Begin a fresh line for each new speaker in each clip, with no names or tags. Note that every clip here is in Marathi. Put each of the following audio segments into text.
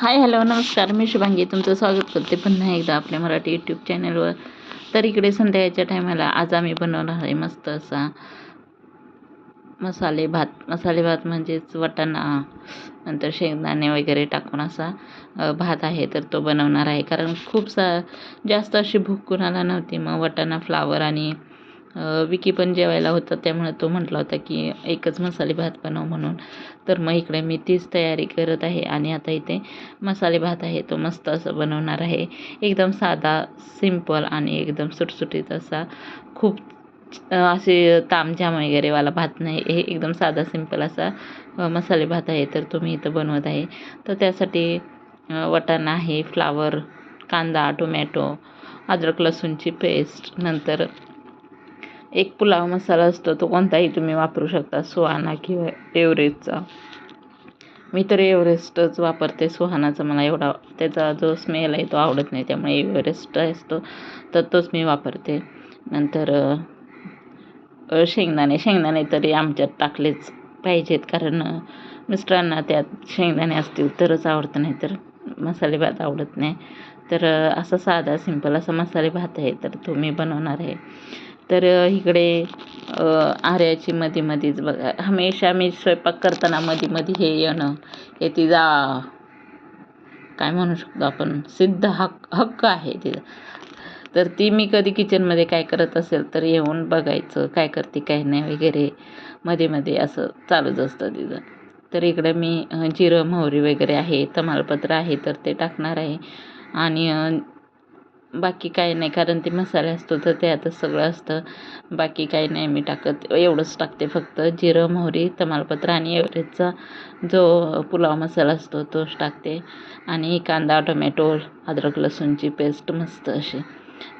हाय हॅलो नमस्कार. मी शुभांगी. तुमचं स्वागत करते पुन्हा एकदा आपल्या मराठी यूट्यूब चॅनलवर तर इकडे संध्याकाळच्या टायमाला आज आम्ही बनवणार आहे मस्त असा मसाले भात. मसाले भात म्हणजेच वटाणा नंतर शेंगदाणे वगैरे टाकून असा भात आहे तर तो बनवणार आहे. कारण खूप सा जास्त अशी भूक कुणाला नव्हती. मग वटाणा फ्लावर आणि विकी पण जेवायला होता त्यामुळे तो म्हटला होता की एकच मसाले भात बनव म्हणून. तर मग इकडे मी तीच तयारी करत आहे आणि आता इथे मसाले भात आहे तो मस्त असं बनवणार आहे. एकदम साधा सिंपल आणि एकदम सुटसुटीत असा खूप असे तामझाम वगैरेवाला भात नाही हे एकदम साधा सिंपल असा मसाले भात आहे तर तो मी इथं बनवत आहे. तर त्यासाठी वटाणा आहे फ्लावर कांदा टोमॅटो अद्रक लसूणची पेस्ट नंतर एक पुलाव मसाला असतो तो कोणताही तुम्ही वापरू शकता. सुहाना किंवा एव्हरेस्टचा. मी तर एव्हरेस्टच वापरते सुहानाचा मला एवढा त्याचा जो स्मेल आहे तो आवडत नाही त्यामुळे एव्हरेस्ट असतो तर तोच मी वापरते. नंतर शेंगदाणे शेंगदाणे तरी आमच्यात टाकलेच पाहिजेत कारण मिस्टरांना त्यात शेंगदाणे असतील तरच आवडतं नाही तर मसाले भात आवडत नाही. तर असा साधा सिंपल असा मसाले भात आहे तर तो मी बनवणार आहे. तर इकडे आर्याची मध्ये मध्येच बघा. हमेशा मी स्वयंपाक करताना मध्ये मध्ये हे येणं हे तिचा काय म्हणू शकतो आपण सिद्ध हक्क हक्क आहे तिचा. तर ती मी कधी किचनमध्ये काय करत असेल तर येऊन बघायचं काय करते काय नाही वगैरे मध्ये मध्ये असं चालूच असतं तिचं. तर इकडे मी जिरं मोहरी वगैरे आहे तमालपत्र आहे तर ते टाकणार आहे. आणि बाकी काही नाही कारण ते मसाले असतो तर त्यातच सगळं असतं. बाकी काही नाही मी टाकत एवढंच टाकते फक्त जिरं मोहरी तमालपत्र आणि एवरेजचा जो पुलाव मसाला असतो तोच टाकते. आणि कांदा टोमॅटो अद्रक लसूणची पेस्ट मस्त अशी.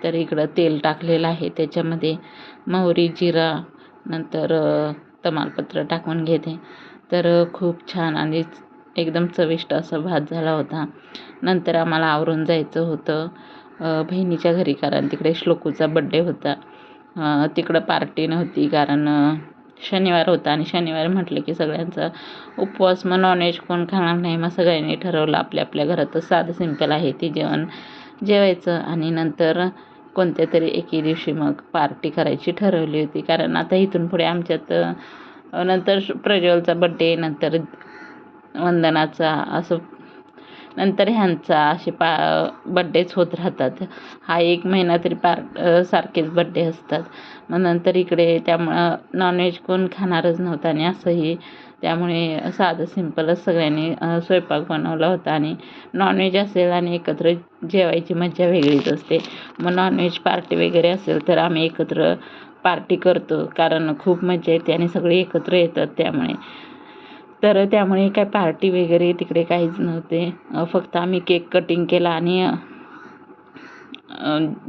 तर इकडं तेल टाकलेलं आहे त्याच्यामध्ये मोहरी जिरा नंतर तमालपत्र टाकून घेते. तर खूप छान आणि एकदम चविष्ट असा भात झाला होता. नंतर आम्हाला आवरून जायचं होतं. बहिणीच्या घरी कारण तिकडे श्लोकूचा बड्डे होता. तिकडं पार्टी नव्हती कारण शनिवार होता आणि शनिवार म्हटलं की सगळ्यांचा उपवास मग नॉनव्हेज कोण खाणार नाही मग सगळ्यांनी ठरवलं आपल्या आपल्या घरातच साधं सिंपल आहे ते जेवण जेवायचं. आणि नंतर कोणत्या तरी एके दिवशी मग पार्टी करायची ठरवली होती कारण आता इथून पुढे आमच्यात नंतर प्रज्वलचा बड्डे नंतर वंदनाचा असं नंतर ह्यांचा असे पा बड्डेच होत राहतात. हा एक महिना तरी पार सारखेच बड्डे असतात. मग नंतर इकडे त्यामुळं नॉनव्हेज कोण खाणारच नव्हतं आणि असंही त्यामुळे साधं सिंपलच सगळ्यांनी स्वयंपाक बनवला होता आणि नॉनव्हेज असेल आणि एकत्र जेवायची मज्जा वेगळीच असते. मग नॉनव्हेज पार्टी वगैरे असेल तर आम्ही एकत्र पार्टी करतो कारण खूप मजा येते आणि सगळे एकत्र येतात त्यामुळे. तर त्यामुळे काय पार्टी वगैरे तिकडे काहीच नव्हते. फक्त आम्ही केक कटिंग केला आणि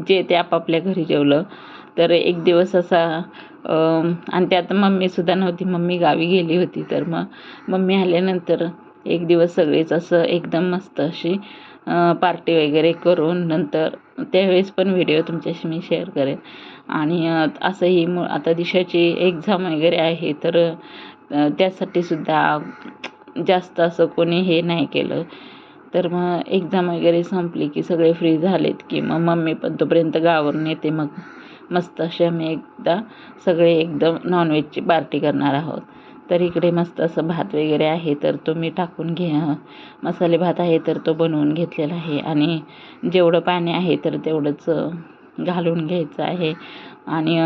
जे ते आपापल्या घरी जेवलं. तर एक दिवस असा आणि त्यात मम्मीसुद्धा नव्हती. मम्मी गावी गेली होती. तर मग मम्मी आल्यानंतर एक दिवस सगळेच असं एकदम मस्त अशी पार्टी वगैरे करून नंतर त्यावेळेस पण व्हिडिओ तुमच्याशी मी शेअर करेन. आणि असंही मग आता दिशाची एक्झाम वगैरे आहे. तर त्यासाठी सुद्धा जास्त असं कोणी हे नाही केलं. तर मग एक्झाम वगैरे संपली की सगळे फ्री झालेत की मग मम्मी पण तोपर्यंत गावावरून येते. मग मस्त असे आम्ही एकदा सगळे एकदम नॉनव्हेजची पार्टी करणार आहोत. तर इकडे मस्त असं भात वगैरे आहे तर तो मी टाकून घे मसाले भात आहे तर तो बनवून घेतलेला आहे. आणि जेवढं पाणी आहे तर तेवढंच घालून घ्यायचं आहे. आणि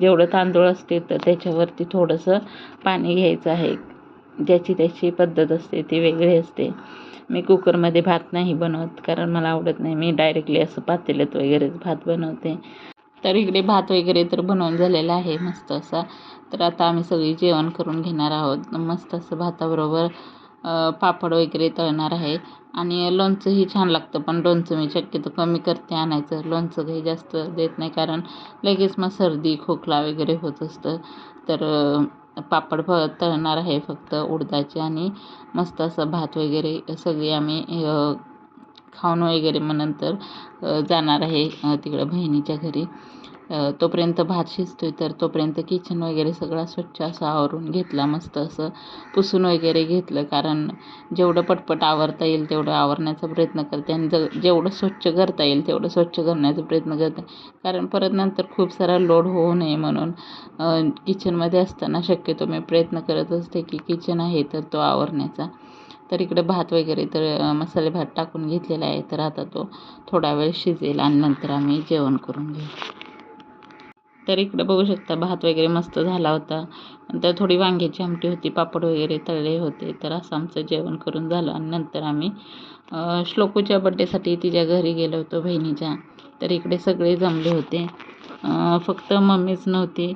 जेवढं तांदूळ असते तर त्याच्यावरती थोडंसं पाणी घ्यायचं आहे. ज्याची त्याची पद्धत असते ती वेगळी असते. मी कुकरमध्ये भात नाही बनवत कारण मला आवडत नाही. मी डायरेक्टली असं पातेल्यात वगैरेच भात बनवते. तर इकडे भात वगैरे तर बनवून झालेला आहे मस्त असा. तर आता आम्ही सगळी जेवण करून घेणार आहोत. मस्त असं भाताबरोबर पापड वगैरे तळणार आहे. आणि लोणचंही छान लागतं पण लोणचं मी शक्यतो कमी करते आणायचं. लोणचं काही जास्त देत नाही कारण लगेच मग सर्दी खोकला वगैरे होत असतं. तर पापड फ तळणार आहे फक्त उडदाचे आणि मस्त असं भात वगैरे सगळी आम्ही खाऊन वगैरे मग नंतर जाणार आहे तिकडं बहिणीच्या घरी. तोपर्यंत भात शिजतो आहे तर तोपर्यंत किचन वगैरे सगळा स्वच्छ असा आवरून घेतला मस्त असं पुसून वगैरे घेतलं. कारण जेवढं पटपट आवरता येईल तेवढं आवरण्याचा प्रयत्न करते आणि ज जेवढं स्वच्छ करता येईल तेवढं स्वच्छ करण्याचा प्रयत्न करते. कारण परत नंतर खूप सारा लोड होऊ नये म्हणून किचनमध्ये असताना शक्यतो मी प्रयत्न करत असते की किचन आहे तर तो आवरण्याचा. तर इकडे भात वगैरे तर मसाले भात टाकून घेतलेला आहे तर आता तो थोडा वेळ शिजेल आणि नंतर आम्ही जेवण करून घेऊ. तर इकडं बघू शकता भात वगैरे मस्त झाला होता. नंतर थोडी वांग्याची आमटी होती पापड वगैरे तळले होते. तर असं आमचं जेवण करून झालं आणि नंतर आम्ही श्लोकूच्या बड्डेसाठी तिच्या घरी गेलो होतो बहिणीच्या. तर इकडे सगळे जमले होते. फक्त मम्मीच नव्हती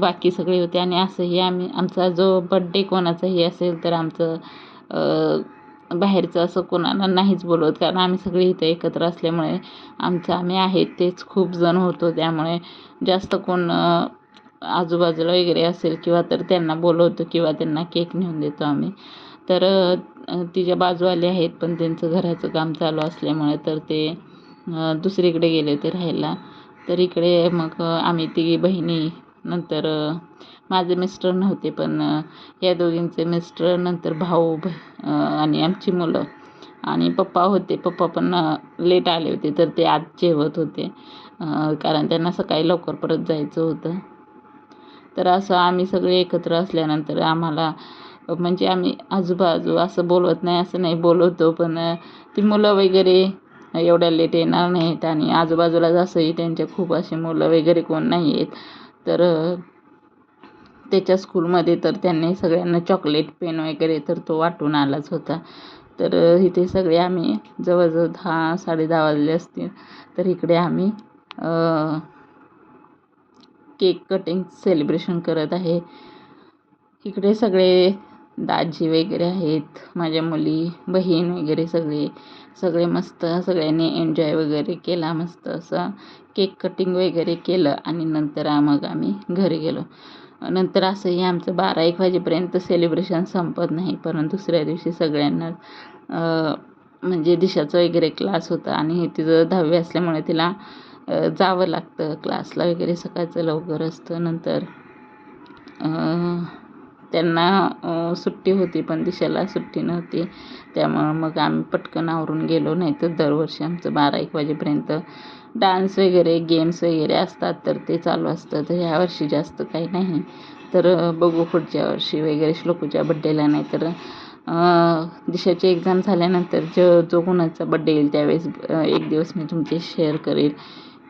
बाकी सगळे होते. आणि असंही आम्ही आमचा जो बड्डे कोणाचाही असेल तर आमचं बाहेरचं असं कोणाला नाहीच बोलवत. कारण आम्ही सगळे इथं एकत्र असल्यामुळे आमचं आम्ही आहेत तेच खूप जण होतो. त्यामुळे जास्त कोण आजूबाजूला वगैरे असेल किंवा तर त्यांना बोलवतो किंवा त्यांना केक नेऊन देतो आम्ही. तर तिच्या बाजूवाले आहेत पण त्यांचं घराचं काम चालू असल्यामुळे तर ते दुसरीकडे गेले ते राहायला. तर इकडे मग आम्ही तिघी बहिणी नंतर माझे मिस्टर नव्हते पण या दोघींचे मिस्टर नंतर भाऊ आणि आमची मुलं आणि पप्पा होते. पप्पा पण लेट आले होते तर ते आज जेवत होते कारण त्यांना सकाळी लवकर परत जायचं होतं. तर असं आम्ही सगळे एकत्र असल्यानंतर आम्हाला म्हणजे आम्ही आजूबाजू असं बोलवत नाही असं नाही बोलवतो पण ती मुलं वगैरे एवढ्या लेट येणार नाहीत आणि आजूबाजूला जसंही त्यांच्या खूप असे मुलं वगैरे कोण नाही आहेत तर त्याच्या स्कूलमध्ये तर त्यांनी सगळ्यांना चॉकलेट पेन वगैरे तर तो वाटून आलाच होता. तर इथे सगळे आम्ही जवळजवळ दहा साडे दहा वाजले असतील. तर इकडे आम्ही केक कटिंग सेलिब्रेशन करत आहे. इकडे सगळे दाजी वगैरे आहेत माझ्या मुली बहीण वगैरे सगळे. सगळे मस्त सगळ्यांनी एन्जॉय वगैरे केला मस्त असं केक कटिंग वगैरे केलं आणि नंतर मग आम्ही घरी गेलो. नंतर असंही आमचं बारा एक वाजेपर्यंत सेलिब्रेशन संपत नाही. परंतु दुसऱ्या दिवशी सगळ्यांना म्हणजे दिशाचं वगैरे क्लास होता आणि तिचं दहावी असल्यामुळे तिला जावं लागतं. क्लासला वगैरे सकाळचं लवकर असतं. नंतर त्यांना सुट्टी होती पण दिशाला सुट्टी नव्हती. त्यामुळं मग आम्ही पटकन आवरून गेलो. नाही तर दरवर्षी आमचं बारा एक वाजेपर्यंत डान्स वगैरे गेम्स वगैरे असतात तर ते चालू असतं. तर ह्या वर्षी जास्त काही नाही. तर बघू पुढच्या वर्षी वगैरे श्लोकूच्या बड्डेला नाही तर दिशाची एक्झाम झाल्यानंतर जो जो कोणाचा बड्डे येईल त्यावेळेस एक दिवस मी तुमचे शेअर करेल.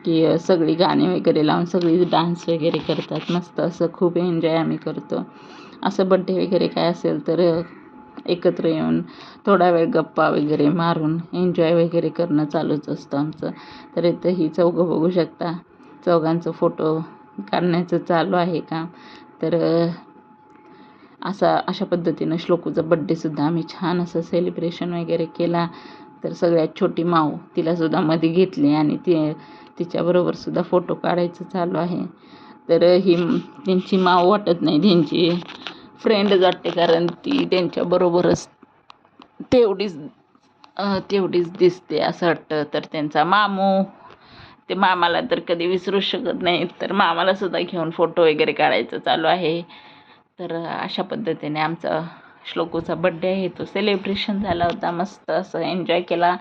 की सगळी गाणी वगैरे लावून सगळी डान्स वगैरे करतात. मस्त असं खूप एन्जॉय आम्ही करतो. असं बड्डे वगैरे काय असेल तर एकत्र येऊन थोडा वेळ गप्पा वगैरे मारून एन्जॉय वगैरे करणं चालूच असतं आमचं. तर इथं ही चौघं बघू शकता. चौघांचं फोटो काढण्याचं चालू आहे का तर असा अशा पद्धतीनं श्लोकूचा बड्डेसुद्धा आम्ही छान असं सेलिब्रेशन वगैरे केला. तर सगळ्यात छोटी माऊ तिलासुद्धा मध्ये घेतली आणि ती तिच्याबरोबरसुद्धा फोटो काढायचं चालू आहे. तर ही त्यांची माव वाटत नाही त्यांची फ्रेंडच वाटते कारण ती त्यांच्याबरोबरच तेवढीच तेवढीच दिसते असं वाटतं. तर त्यांचा मामू ते मामाला तर कधी विसरू शकत नाही. तर मामाला सुद्धा घेऊन फोटो वगैरे काढायचं चालू आहे. तर अशा पद्धतीने आमचा श्लोकूचा बड्डे आहे. तो सेलिब्रेशन झाला होता. मस्त असं एन्जॉय केला.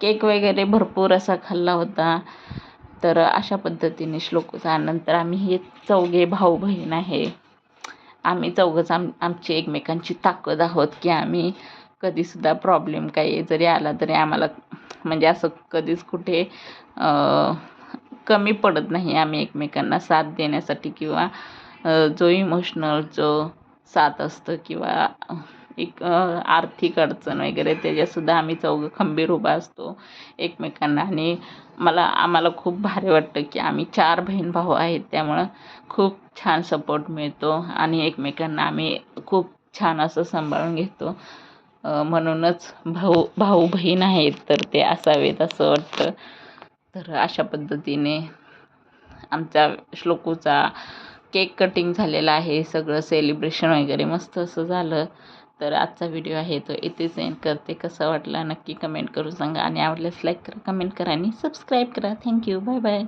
केक वगैरे भरपूर असा खाल्ला होता. तर अशा पद्धतीने श्लोकूचा नंतर आम्ही हे चौघे भाऊ बहीण आहे. आम्ही चौघंच आम आमची एकमेकांची ताकद आहोत की आम्ही कधीसुद्धा प्रॉब्लेम काही जरी आला तरी आम्हाला म्हणजे असं कधीच कुठे कमी पडत नाही. आम्ही एकमेकांना साथ देण्यासाठी किंवा जो इमोशनल जो साथ असतं किंवा एक आर्थिक अडचण वगैरे त्याच्यातसुद्धा आम्ही चौघं खंबीर उभा असतो एकमेकांना. आणि मला आम्हाला खूप भारी वाटतं की आम्ही चार बहीण भाऊ आहेत त्यामुळं खूप छान सपोर्ट मिळतो आणि एकमेकांना आम्ही खूप छान असं सांभाळून घेतो. म्हणूनच भाऊ भाऊ बहीण आहेत तर ते असावेत असं वाटतं. तर अशा पद्धतीने आमच्या श्लोकूचा केक कटिंग झालेला आहे सगळं सेलिब्रेशन वगैरे मस्त असं झालं. तर आजचा व्हिडिओ आहे तो इथेच एंड करते. कसा वाटला नक्की कमेंट करून सांगा. आणि आवडल्यास लाईक करा कमेंट करा आणि सबस्क्राईब करा. Thank you bye bye